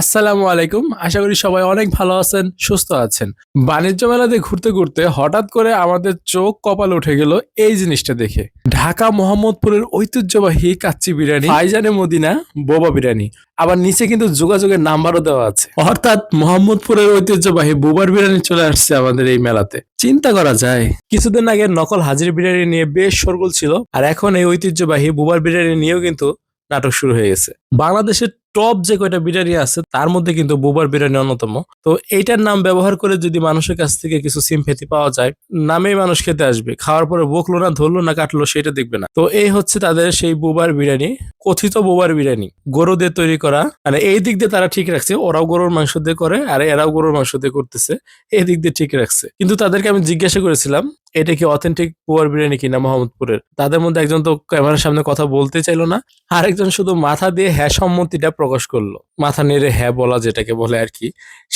আসসালামু আলাইকুম। আশা করি সবাই অনেক ভালো আছেন, সুস্থ আছেন। বাণিজ্য মেলাতে ঘুরতে ঘুরতে হঠাৎ করে আমাদের চোখ কপাল উঠে গেল এই জিনিসটা দেখে। ঢাকা মোহাম্মদপুরের ঐতিহ্যবাহী কাচ্চি বিরিয়ানি, ফাইজানে মদিনা, বোবা বিরিয়ানি। আবার নিচে কিন্তু যোগাযোগের নাম্বারও দেওয়া আছে। অর্থাৎ মোহাম্মদপুরের ঐতিহ্যবাহী বুবার বিরিয়ানি চলে আসছে আমাদের এই মেলাতে। চিন্তা করা যায়, কিছুদিন আগে নকল হাজির বিরিয়ানি নিয়ে বেশ সরগোল ছিল, আর এখন এই ঐতিহ্যবাহী বুবার বিরিয়ানি নিয়েও কিন্তু নাটক শুরু হয়ে গেছে। বাংলাদেশের টপ যে কয়টা বিরিয়ানি আছে, তার মধ্যে কিন্তু বুবার বিরিয়ানি অন্যতম। তো এইটার নাম ব্যবহার করে যদি মানুষের কাছ থেকে কিছু সিমফেতি পাওয়া যায়, নামেই মানুষ খেতে আসবে। খাওয়ার পরে বকলো না, ধরলো না, কাটলো, সেটা দেখবে না। তো এই হচ্ছে তাদের সেই বুবার বিরিয়ানি, কথিত বুবার বিরিয়ানি, গরু দিয়ে তৈরি করা। মানে এই দিক দিয়ে তারা ঠিক রাখছে, ওরাও গরুর মাংস দিয়ে করে, আর এরাও গরুর মাংস দিয়ে করতেছে, এই দিক দিয়ে ঠিক রাখছে। কিন্তু তাদেরকে আমি জিজ্ঞাসা করেছিলাম, এটা কি অথেন্টিক বুয়ার বিরিয়ানি কিনা মোহাম্মদপুরের? তাদের মধ্যে একজন তো ক্যামেরার সামনে কথা বলতে চাইলো না, আরেকজন শুধু মাথা দিয়ে হ্যাঁ সম্মতিটা প্রকাশ করল। মাথা নেড়ে হ্যাঁ বলা যেটাকে বলে আর কি,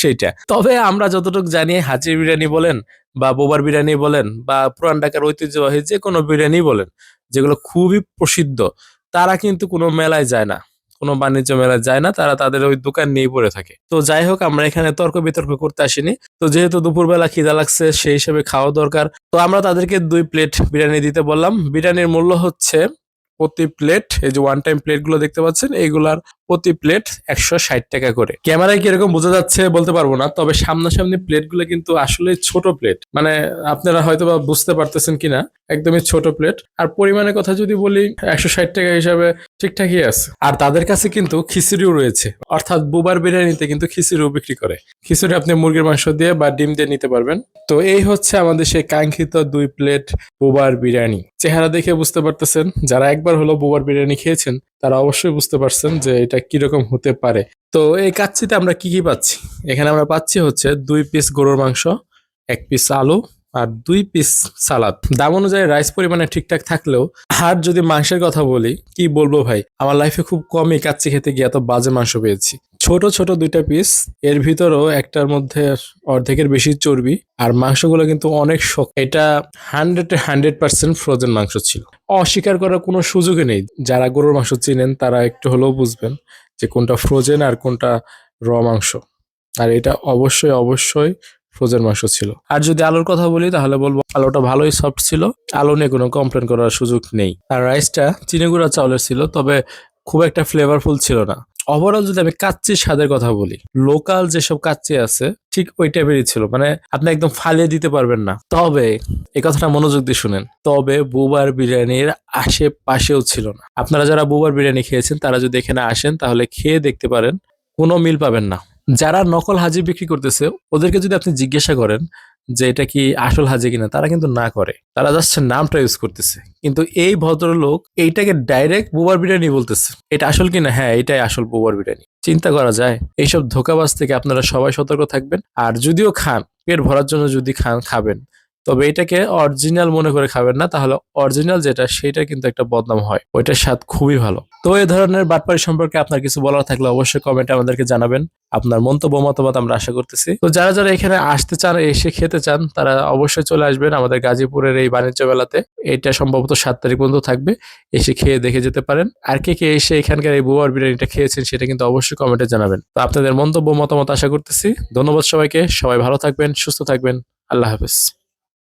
সেইটা। তবে আমরা যতটুকু জানি হাজির বিরিয়ানি বলেন বা বোবার বিরিয়ানি বলেন বা পুরান ঢাকার ঐতিহ্যবাহী যে কোনো বিরিয়ানি বলেন, যেগুলো খুবই প্রসিদ্ধ, তারা কিন্তু কোনো মেলায় যায় না। কোনো বাণিজ্য মেলায় যায় না, তারা তাদের ওই দোকান নিয়ে পড়ে থাকে। তো যাই হোক, আমরা এখানে তর্ক বিতর্ক করতে আসিনি। তো যেহেতু দুপুরবেলা খিদা লাগছে, সেই হিসেবে খাওয়া দরকার। তো আমরা তাদেরকে দুই প্লেট বিরিয়ানি দিতে বললাম। বিরিয়ানির মূল্য হচ্ছে প্রতি প্লেট এই যে ওয়ান টাইম প্লেটগুলো দেখতে পাচ্ছেন এইগুলার প্রতি প্লেট একশো ষাট টাকা করে। ক্যামেরায় কীরকম বোঝা যাচ্ছে বলতে পারব না, তবে সামনাসামনি প্লেটগুলো কিন্তু আসলে ছোট প্লেট মানে আপনারা হয়তো বা বুঝতে পারতেছেন কিনা, একদমই ছোট প্লেট আর পরিমাণের কথা যদি বলি, একশো ষাট টাকা হিসাবে ঠিকঠাকই আছে। আর তাদের কাছে কিন্তু খিচুড়িও রয়েছে। অর্থাৎ বুবার বিরিয়ানিতে কিন্তু খিচুড়িও বিক্রি করে। খিচুড়ি আপনি মুরগির মাংস দিয়ে বা ডিম দিয়ে নিতে পারবেন। তো এই হচ্ছে আমাদের সেই কাঙ্ক্ষিত দুই প্লেট বুবার বিরিয়ানি। চেহারা দেখে বুঝতে পারতেছেন, যারা একবার হলো বুবার বিরিয়ানি খেয়েছেন তারা অবশ্যই বুঝতে পারছেন যে এটা কীরকম হতে পারে। তো এই কাচ্ছিতে আমরা কি কি পাচ্ছি? এখানে আমরা পাচ্ছি হচ্ছে দুই পিস গরুর মাংস, এক পিস আলু আর দুই পিস সালাদ দাম অনুযায়ী রাইস পরিমাণে ঠিকঠাক থাকলেও আর যদি মাংসের কথা বলি, কি বলব ভাই? আমার লাইফে খুব কমই কাচ্চি খেতে গিয়ে এত বাজে মাংস পেয়েছি। ছোট ছোট দুইটা পিস এর ভিতরেও একটার মধ্যে অর্ধেকের বেশি চর্বি আর মাংসগুলো কিন্তু অনেক শক্ত। এটা হান্ড্রেড হান্ড্রেড পার্সেন্ট ফ্রোজেন মাংস ছিল। অস্বীকার করার কোনো সুযোগই নেই। যারা গরুর মাংস চিনেন, তারা একটু হলেও বুঝবেন যে কোনটা ফ্রোজেন আর কোনটা র মাংস। আর এটা অবশ্যই অবশ্যই ফ্রোজেন মাংস ছিল। আর যদি আলুর কথা বলি, তাহলে বলব আলুটা ভালোই সফট ছিল। আলু নিয়ে কোনো কমপ্লেন করার সুযোগ নেই। আর রাইসটা চিনিগুড়া চাউলের ছিল, তবে খুব একটা ফ্লেভারফুল ছিল না। ওভারঅল যদি আমি কাচ্চির স্বাদের কথা বলি লোকাল যেসব কাচ্চি আছে, ঠিক ওই টাইপেরই ছিল। মানে আপনি একদম ফালিয়ে দিতে পারবেন না। তবে এই কথাটা মনোযোগ দিয়ে শুনেন। তবে বুবার বিরিয়ানির আশেপাশেও ছিল না। আপনারা যারা বুবার বিরিয়ানি খেয়েছেন, তারা যদি এখানে আসেন, তাহলে খেয়ে দেখতে পারেন। কোনো মিল পাবেন না। যারা নকল হাজি বিক্রি করতেছে, ওদেরকে যদি আপনি জিজ্ঞাসা করেন যে এটা কি আসল হাজি কিনা, তারা কিন্তু না করে। তারা জাস্ট নামটা ইউজ করতেছে। কিন্তু এই ভদ্রলোক এইটাকে ডাইরেক্ট বুবার বিরিয়ানি বলতেছে। এটা আসল কিনা? হ্যাঁ এটাই আসল বুবার বিরিয়ানি। চিন্তা করা যায়। এইসব ধোকাবাজ থেকে আপনারা সবাই সতর্ক থাকবেন। আর যদিও খান, পেট ভরার জন্য যদি খান, খাবেন। তবে এটাকে অরিজিনাল মনে করে খাবেন না, তাহলে অরিজিনাল যেটা, সেটা কিন্তু একটা বদনাম হয়। ওইটার স্বাদ খুবই ভালো। তো এই ধরনের বাটপাড়ি সম্পর্কে আপনার কিছু বলার থাকলে অবশ্যই কমেন্টে আমাদেরকে জানাবেন। আপনার মন্তব্য, মতামত আমরা আশা করতেছি। তো যারা যারা এখানে আসতে চান, এসে খেতে চান, তারা অবশ্যই চলে আসবেন আমাদের গাজীপুরের এই বাণিজ্য মেলাতে। এটা সম্ভবত সাত তারিখ পর্যন্ত থাকবে। এসে খেয়ে দেখে যেতে পারেন। আর কে কে এসে এখানকার এই বুয়ার বিরিয়ানিটা খেয়েছেন, সেটা কিন্তু অবশ্যই কমেন্টে জানাবেন। তো আপনাদের মন্তব্য, মতামত আশা করতেছি। ধন্যবাদ সবাইকে। সবাই ভালো থাকবেন, সুস্থ থাকবেন। আল্লাহ হাফেজ।